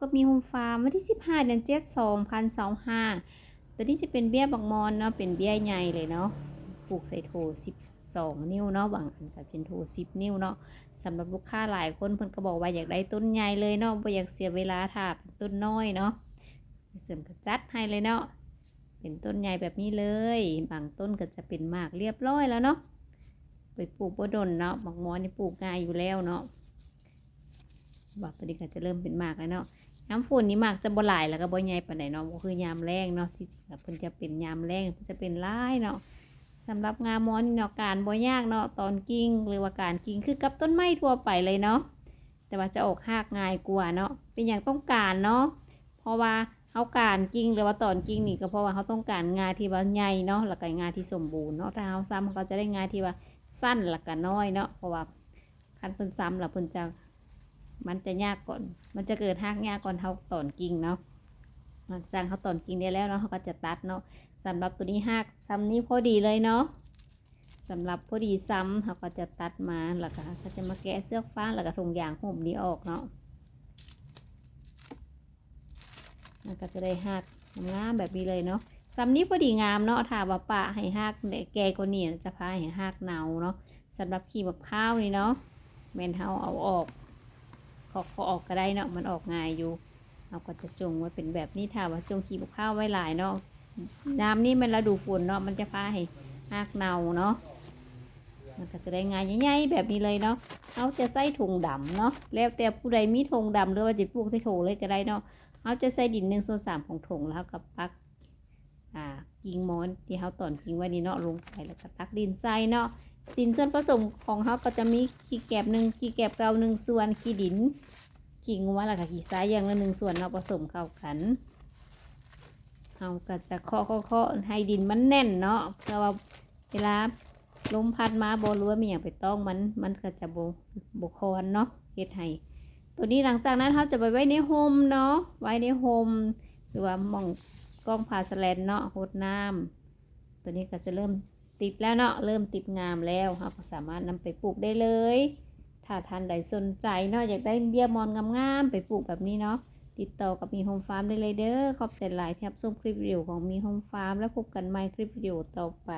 ก็มีโฮมฟาร์มวันที่ 15 เดือน7 2025ตัวนี้จะเป็นเบี้ยบักมอนเนาะเป็นเบี้ยใหญ่เลยเนาะปลูกใส่โถ12 นิ้วเนาะบางอันก็เป็นโถ10 นิ้วเนาะสำหรับลูกค้าหลายคนเพิ่นก็บอกว่าอยากได้ต้นใหญ่เลยเนาะบ่อยากเสียเวลาถ้าเป็นต้นน้อยเนาะเสริมก็จัดให้เลยเนาะเป็นต้นใหญ่แบบนี้เลย บางต้นก็จะเป็นมากเรียบร้อยแล้วเนาะไปปลูกบ่ดนเนาะบักมอนนี่ปลูกง่ายอยู่แล้วเนาะบอกตัวนี้ก็จะเริ่มเป็นมากแล้วเนาะ น้ำฝนนี่หมากจะบ่หลายแล้วก็บ่ใหญ่ปานใดเนาะก็คือยามแรงเนาะที่จริงแล้วเพิ่นจะเป็นยามแรงเพิ่นจะเป็นลายเนาะสำหรับงามอนเนาะการบ่ยากเนาะตอนกิ่งหรือว่าการกิ่งคือกับต้นไม้ทั่วไปเลยเนาะแต่ว่าจะออกหากง่ายกว่าเนาะเป็นอย่างต้องการเนาะเพราะว่าเฮาการกิ่งหรือว่าตอนกิ่งนี่ก็เพราะว่าเฮาต้องการงาที่ว่าใหญ่เนาะแล้วก็งาที่สมบูรณ์เนาะถ้าเฮาซ้ำเขาจะได้งาที่ว่าสั้นแล้วก็น้อยเนาะเพราะว่าคันเพิ่นซ้ำแล้วเพิ่นจะ มันจะยากก่อน มันจะเกิดหักยากก่อนเขาตอนกิ่งเนาะหลังจากเขาตอนกิ่งได้แล้วเนาะเขาก็จะตัดเนาะสำหรับตัวนี้หักซ้ำนี้พอดีเลยเนาะสำหรับพอดีซ้ำเขาก็จะตัดมาแล้วก็เขาจะมาแกะเสื้อฟ้าแล้วก็ถุงยางห่มนี้ออกเนาะแล้วก็จะได้หักงามแบบนี้เลยเนาะซ้ำนี้พอดีงามเนาะถ้าว่าปะให้หักแกกว่านี้จะพาให้หักเนาเนาะสำหรับขีมะพร้าวนี่เนาะแมนเฮาเอาออก ขอขอออกก็ได้เนาะมันออกง่ายอยู่เราก็จะจงไว้เป็นแบบนี้ถ้าว่าจงขีบข้าวไว้หลายเนาะน้ำนี่มันฤดูฝนเนาะมันจะพาให้หากเนาเนาะมันก็จะได้ง่ายใหญ่ๆแบบนี้เลยเนาะเอาจะใส่ถุงดำเนาะแล้วแต่ผู้ใดมีถุงดำหรือว่าจะปลูกใส่ถุงเลยก็ได้เนาะเอาจะใส่ดินหนึ่งส่วนสามของถุงแล้วกับปักอ่ากิ่งมอนที่เขาตอนกิ่งไว้นี่เนาะลงไปแล้วก็ตักดินใส่เนาะ ดินส่วนผสมของเขาก็จะมีขี้แกบหนึ่งขี้แกบเกาหนึ่งส่วนขี้ดินขี้งัวแล้วก็ขี้ทรายอย่างละหนึ่งส่วนเราผสมเข้ากันเราก็จะเคาะเคาะให้ดินมันแน่นเนาะเพราะว่าเวลาลมพัดมาโบรู้วมีอย่างไปต้องมันมันก็จะโบโบคอนเนาะเฮ็ดให้ตัวนี้หลังจากนั้นเขาจะไปไว้ในโฮมเนาะไว้ในโฮมหรือว่ามองกล้องพาสแลนเนาะโหดน้ำตัวนี้ก็จะเริ่ม ติดแล้วเนาะเริ่มติดงามแล้วเราก็สามารถนำไปปลูกได้เลย ถ้าท่านใดสนใจเนาะอยากได้เบี้ยมอนงามๆไปปลูกแบบนี้เนาะติดต่อกับมีโฮมฟาร์มได้เลยเด้อขอบใจหลายที่รับชมคลิปวิดีโอของมีโฮมฟาร์มแล้วพบกันใหม่คลิปวิดีโอต่อไป